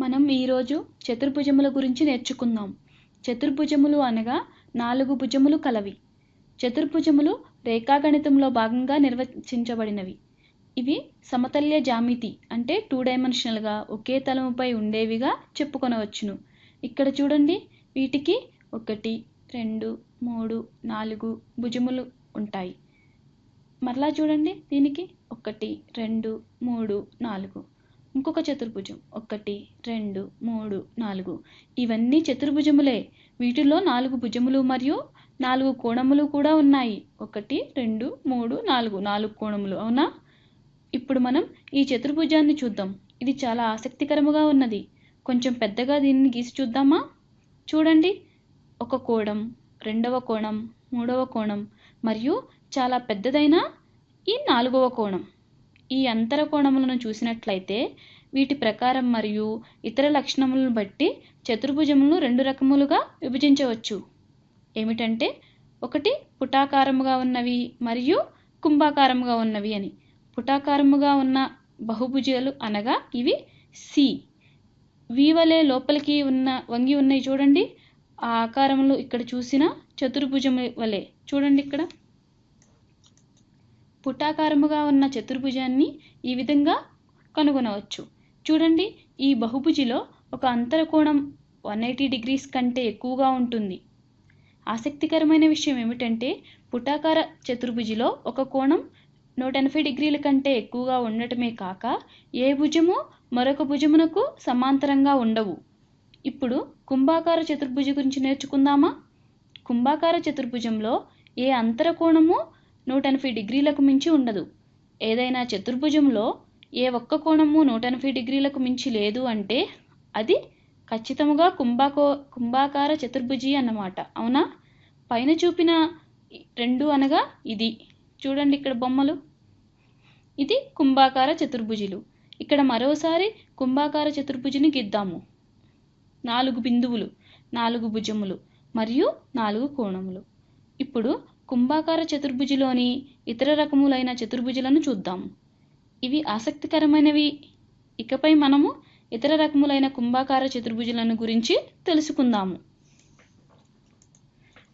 మనం ఈరోజు చతుర్భుజముల గురించి నేర్చుకుందాం. చతుర్భుజములు అనగా నాలుగు భుజములు కలవి. చతుర్భుజములు రేఖాగణితంలో భాగంగా నిర్వచించబడినవి. ఇవి సమతల్య జామితి అంటే టూ డైమెన్షనల్గా ఒకే తలముపై ఉండేవిగా చెప్పుకొనవచ్చును. ఇక్కడ చూడండి వీటికి ఒకటి రెండు మూడు నాలుగు భుజములు ఉంటాయి. మరలా చూడండి దీనికి ఒకటి రెండు మూడు నాలుగు. ఇంకొక చతుర్భుజం. ఒకటి రెండు మూడు నాలుగు. ఇవన్నీ చతుర్భుజములే. వీటిలో నాలుగు భుజములు మరియు నాలుగు కోణములు కూడా ఉన్నాయి. ఒకటి రెండు మూడు నాలుగు. నాలుగు కోణములు. అవునా? ఇప్పుడు మనం ఈ చతుర్భుజాన్ని చూద్దాం. ఇది చాలా ఆసక్తికరముగా ఉన్నది. కొంచెం పెద్దగా దీన్ని గీసి చూద్దామా? చూడండి. ఒక కోణం రెండవ కోణం మూడవ కోణం మరియు చాలా పెద్దదైన ఈ నాలుగవ కోణం. ఈ అంతర కోణములను చూసినట్లయితే వీటి ప్రకారం మరియు ఇతర లక్షణములను బట్టి చతుర్భుజములను రెండు రకములుగా విభజించవచ్చు. ఏమిటంటే ఒకటి పుటాకారముగా ఉన్నవి మరియు కుంభాకారముగా ఉన్నవి అని. పుటాకారముగా ఉన్న బహుభుజాలు అనగా ఇవి సి వీవలే లోపలికి ఉన్న వంగి ఉన్నాయి చూడండి. ఆ ఆకారములు ఇక్కడ చూసిన చతుర్భుజము వలె. చూడండి ఇక్కడ. పుటాకారముగా ఉన్న చతుర్భుజాన్ని ఈ విధంగా కనుగొనవచ్చు. చూడండి ఈ బహుభుజిలో ఒక అంతర కోణం వన్ ఎయిటీ డిగ్రీస్ కంటే ఎక్కువగా ఉంటుంది. ఆసక్తికరమైన విషయం ఏమిటంటే పుటాకార చతుర్భుజిలో ఒక కోణం నూట ఎనభై డిగ్రీల కంటే ఎక్కువగా ఉండటమే కాక ఏ భుజము మరొక భుజమునకు సమాంతరంగా ఉండవు. ఇప్పుడు కుంభాకార చతుర్భుజం గురించి నేర్చుకుందామా? కుంభాకార చతుర్భుజంలో ఏ అంతర కోణము నూట ఎనభై డిగ్రీలకు మించి ఉండదు. ఏదైనా చతుర్భుజంలో ఏ ఒక్క కోణము నూట ఎనభై డిగ్రీలకు మించి లేదు అంటే అది ఖచ్చితముగా కుంభాకో కుంభాకార చతుర్భుజి అన్నమాట. అవునా? పైన చూపిన రెండు అనగా ఇది. చూడండి ఇక్కడ బొమ్మలు. ఇది కుంభాకార చతుర్భుజులు. ఇక్కడ మరోసారి కుంభాకార చతుర్భుజిని గిద్దాము. నాలుగు బిందువులు నాలుగు భుజములు మరియు నాలుగు కోణములు. ఇప్పుడు కుంభాకార చతుర్భుజిలోని ఇతర రకములైన చతుర్భుజులను చూద్దాం. ఇవి ఆసక్తికరమైనవి. ఇకపై మనము ఇతర రకములైన కుంభాకార చతుర్భుజులను గురించి తెలుసుకుందాము.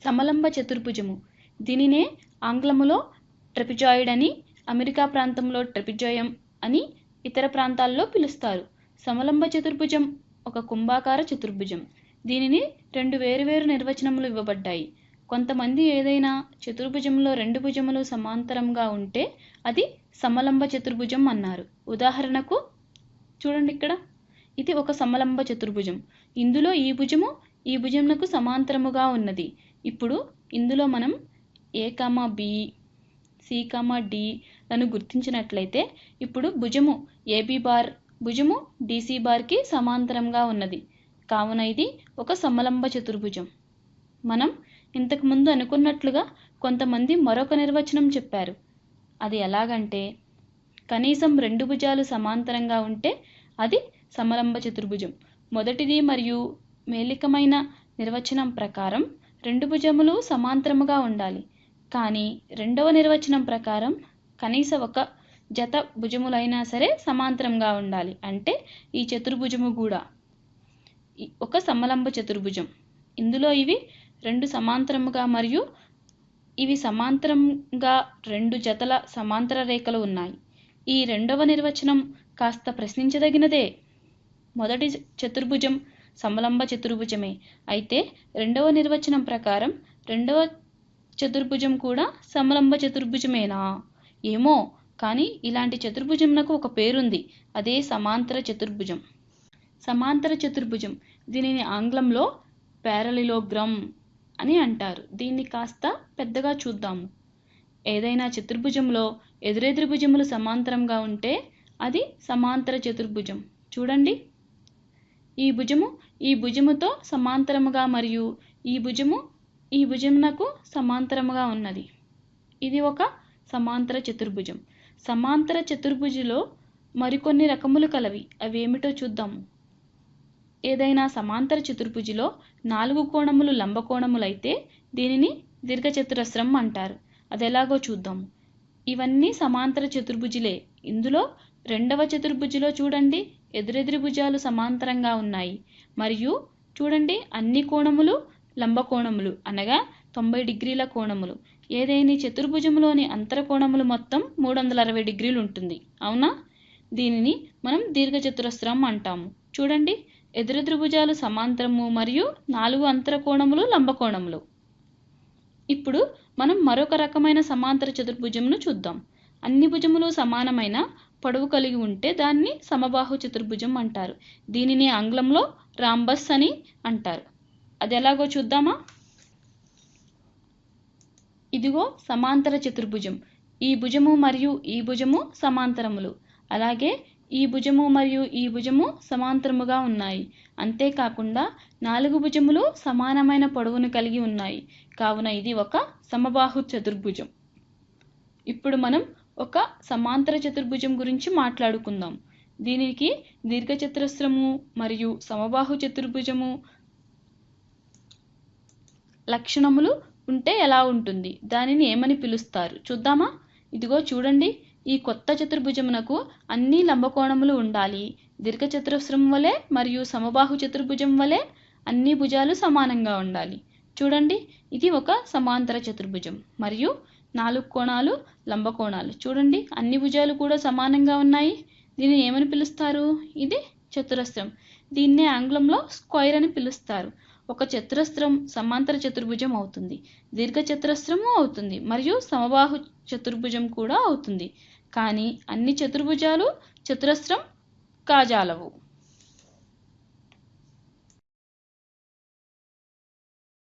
సమలంబ చతుర్భుజము. దీనినే ఆంగ్లములో ట్రెపిజాయిడ్ అని అమెరికా ప్రాంతంలో ట్రెపిజోయం అని ఇతర ప్రాంతాల్లో పిలుస్తారు. సమలంబ చతుర్భుజం ఒక కుంభాకార చతుర్భుజం. దీనిని రెండు వేరువేరు నిర్వచనములు ఇవ్వబడ్డాయి. కొంతమంది ఏదైనా చతుర్భుజంలో రెండు భుజములు సమాంతరంగా ఉంటే అది సమలంబ చతుర్భుజం అన్నారు. ఉదాహరణకు చూడండి ఇక్కడ. ఇది ఒక సమలంబ చతుర్భుజం. ఇందులో ఈ భుజము ఈ భుజమునకు సమాంతరముగా ఉన్నది. ఇప్పుడు ఇందులో మనం A comma B C comma D లను గుర్తించినట్లయితే ఇప్పుడు భుజము ఏబి బార్ భుజము డిసి బార్కి సమాంతరంగా ఉన్నది. కావున ఇది ఒక సమలంబ చతుర్భుజం. మనం ఇంతకు ముందు అనుకున్నట్లుగా కొంతమంది మరొక నిర్వచనం చెప్పారు. అది ఎలాగంటే కనీసం రెండు భుజాలు సమాంతరంగా ఉంటే అది సమలంబ చతుర్భుజం. మొదటిది మరియు మేలికమైన నిర్వచనం ప్రకారం రెండు భుజములు సమాంతరముగా ఉండాలి. కానీ రెండవ నిర్వచనం ప్రకారం కనీస ఒక జత భుజములైనా సరే సమాంతరంగా ఉండాలి. అంటే ఈ చతుర్భుజము కూడా ఒక సమలంబ చతుర్భుజం. ఇందులో ఇవి రెండు సమాంతరముగా మరియు ఇవి సమాంతరంగా రెండు జతల సమాంతర రేఖలు ఉన్నాయి. ఈ రెండవ నిర్వచనం కాస్త ప్రశ్నించదగినదే. మొదటి చతుర్భుజం సమలంబ చతుర్భుజమే. అయితే రెండవ నిర్వచనం ప్రకారం రెండవ చతుర్భుజం కూడా సమలంబ చతుర్భుజమేనా? ఏమో కానీ ఇలాంటి చతుర్భుజంనకు ఒక పేరుంది. అదే సమాంతర చతుర్భుజం. సమాంతర చతుర్భుజం. దీనిని ఆంగ్లంలో ప్యారలిలోగ్రమ్ అని అంటారు. దీన్ని కాస్త పెద్దగా చూద్దాము. ఏదైనా చతుర్భుజంలో ఎదురెదురు భుజములు సమాంతరంగా ఉంటే అది సమాంతర చతుర్భుజం. చూడండి. ఈ భుజము ఈ భుజముతో సమాంతరముగా మరియు ఈ భుజము ఈ భుజమునకు సమాంతరముగా ఉన్నది. ఇది ఒక సమాంతర చతుర్భుజం. సమాంతర చతుర్భుజిలో మరికొన్ని రకములు కలవి. అవి ఏమిటో చూద్దాము. ఏదైనా సమాంతర చతుర్భుజిలో నాలుగు కోణములు లంబకోణములైతే దీనిని దీర్ఘచతురస్రం అంటారు. అది ఎలాగో చూద్దాము ఇవన్నీ సమాంతర చతుర్భుజిలే. ఇందులో రెండవ చతుర్భుజిలో చూడండి ఎదురెదురు భుజాలు సమాంతరంగా ఉన్నాయి. మరియు చూడండి అన్ని కోణములు లంబకోణములు అనగా తొంభై డిగ్రీల కోణములు. ఏదైనా? చతుర్భుజంలోని అంతర కోణములు మొత్తం మూడు వందల అరవై డిగ్రీలు ఉంటుంది అవునా? దీనిని మనం దీర్ఘచతురస్రం అంటాము. చూడండి ఎదురెదురు సమాంతరము మరియు నాలుగు అంతరకోణములు లంబకోణములు. ఇప్పుడు మనం మరొక రకమైన సమాంతర చతుర్భుజంను చూద్దాం. అన్ని భుజములు సమానమైన పొడవు కలిగి ఉంటే దాన్ని సమబాహు చతుర్భుజం అంటారు. దీనిని ఆంగ్లంలో రాంబస్ అని అంటారు. అది ఎలాగో చూద్దామా? ఇదిగో సమాంతర చతుర్భుజం. ఈ భుజము మరియు ఈ భుజము సమాంతరములు. అలాగే ఈ భుజము మరియు ఈ భుజము సమాంతరముగా ఉన్నాయి. అంతేకాకుండా నాలుగు భుజములు సమానమైన పొడవును కలిగి ఉన్నాయి. కావున ఇది ఒక సమబాహు చతుర్భుజం. ఇప్పుడు మనం ఒక సమాంతర చతుర్భుజం గురించి మాట్లాడుకుందాం. దీనికి దీర్ఘచతురస్రము మరియు సమబాహు చతుర్భుజము లక్షణములు ఉంటే ఎలా ఉంటుంది? దానిని ఏమని పిలుస్తారు? చూద్దామా? ఇదిగో చూడండి. ఈ కొత్త చతుర్భుజమునకు అన్ని లంబకోణములు ఉండాలి. దీర్ఘచతురస్రం వలె మరియు సమబాహు చతుర్భుజం వలె అన్ని భుజాలు సమానంగా ఉండాలి. చూడండి ఇది ఒక సమాంతర చతుర్భుజం మరియు నాలుగు కోణాలు లంబకోణాలు. చూడండి అన్ని భుజాలు కూడా సమానంగా ఉన్నాయి. దీనిని ఏమని పిలుస్తారు? ఇది చతురస్రం. దీన్నే ఆంగ్లంలో స్క్వైర్ అని పిలుస్తారు. ఒక చతురస్రం సమాంతర చతుర్భుజం అవుతుంది. దీర్ఘ చతురస్రము అవుతుంది మరియు సమబాహు చతుర్భుజం కూడా అవుతుంది. కానీ అన్ని చతుర్భుజాలు చతురస్రం కాజాలవు.